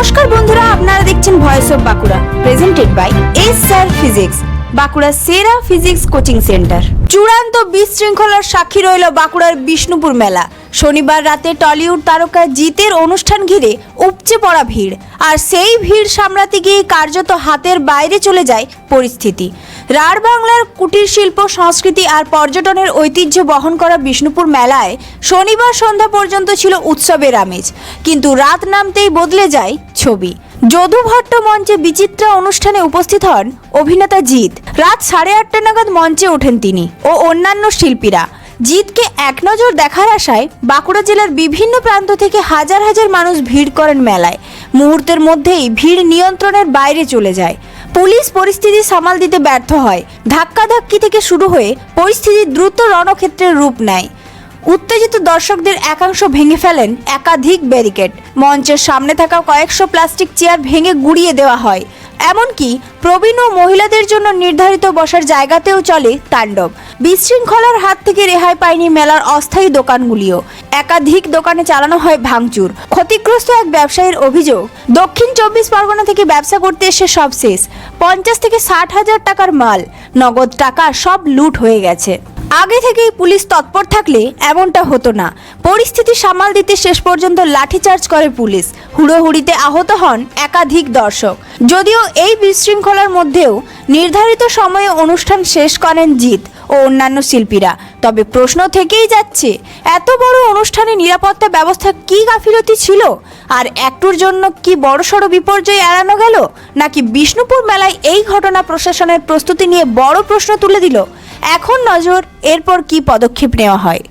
নমস্কার বন্ধুরা, আপনারা দেখছেন voice of Bankura presented by S sir physics Bankura সেরা ফিজিক্স কোচিং সেন্টার চূড়ান্ত বিশৃঙ্খলার সাক্ষী রইল বাঁকুড়ার বিষ্ণুপুর মেলা। শনিবার রাতে টলিউড তারকা জিতের অনুষ্ঠান ঘিরে উপচে পড়া ভিড়। আর সেই ভিড় সামলাতে গিয়ে কার্যত হাতের বাইরে চলে যায় পরিস্থিতি। রাঢ় বাংলার কুটির শিল্প, সংস্কৃতি আর পর্যটনের ঐতিহ্য বহন করা বিষ্ণুপুর মেলায় শনিবার সন্ধ্যা পর্যন্ত ছিল উৎসবের আমেজ। কিন্তু রাত নামতেই বদলে যায় ছবি। যদু ভট্ট মঞ্চে বিচিত্রা অনুষ্ঠানে উপস্থিত হন অভিনেতা জিৎ। রাত সাড়ে আটটা নাগাদ মঞ্চে ওঠেন তিনি ও অন্যান্য শিল্পীরা। জিতকে এক নজর দেখার আশায় বাঁকুড়া জেলার বিভিন্ন প্রান্ত থেকে হাজার হাজার মানুষ ভিড় করেন মেলায়। মুহূর্তের মধ্যেই ভিড় নিয়ন্ত্রণের বাইরে চলে যায়। পুলিশ পরিস্থিতি সামাল দিতে ব্যর্থ হয়। ধাক্কাধাক্কি থেকে শুরু হয়ে পরিস্থিতি দ্রুত রণক্ষেত্রের রূপ নেয়। উত্তেজিত দর্শকদের একাংশ ভেঙে ফেলেন একাধিক ব্যারিকেড। মঞ্চের সামনে থাকা কয়েকশো প্লাস্টিক চেয়ার ভেঙে গুড়িয়ে দেওয়া হয়। এমনকি প্রবীণ ও মহিলাদের জন্য নির্ধারিত বসার জায়গাতেও চলে তাণ্ডব। বিশৃঙ্খলার হাত থেকে রেহাই পায়নি মেলার অস্থায়ী দোকানগুলিও। একাধিক দোকানে চালানো হয় ভাঙচুর। ক্ষতিগ্রস্ত এক ব্যবসায়ীর অভিযোগ, দক্ষিণ চব্বিশ পরগনা থেকে ব্যবসা করতে এসে সব শেষ। পঞ্চাশ থেকে ষাট হাজার টাকার মাল, নগদ টাকা সব লুট হয়ে গেছে। আগে থেকেই পুলিশ তৎপর থাকলে এমনটা হতো না। পরিস্থিতি সামাল দিতে শেষ পর্যন্ত লাঠিচার্জ করে পুলিশ। হুড়োহুড়িতে আহত হন একাধিক দর্শক। যদিও এই বিশৃঙ্খলার মধ্যেও নির্ধারিত সময়ে অনুষ্ঠান শেষ করেন জিৎ ও অন্যান্য শিল্পীরা। তবে প্রশ্ন থেকেই যাচ্ছে, এত বড় অনুষ্ঠানে নিরাপত্তা ব্যবস্থা কি গাফিলতি ছিল? আর একটুর জন্য কি বড়সড় বিপর্যয় এড়ানো গেল? নাকি বিষ্ণুপুর মেলায় এই ঘটনা প্রশাসনের প্রস্তুতি নিয়ে বড় প্রশ্ন তুলে দিল? এখন নজর এরপর কি পদক্ষেপ নেওয়া হয়?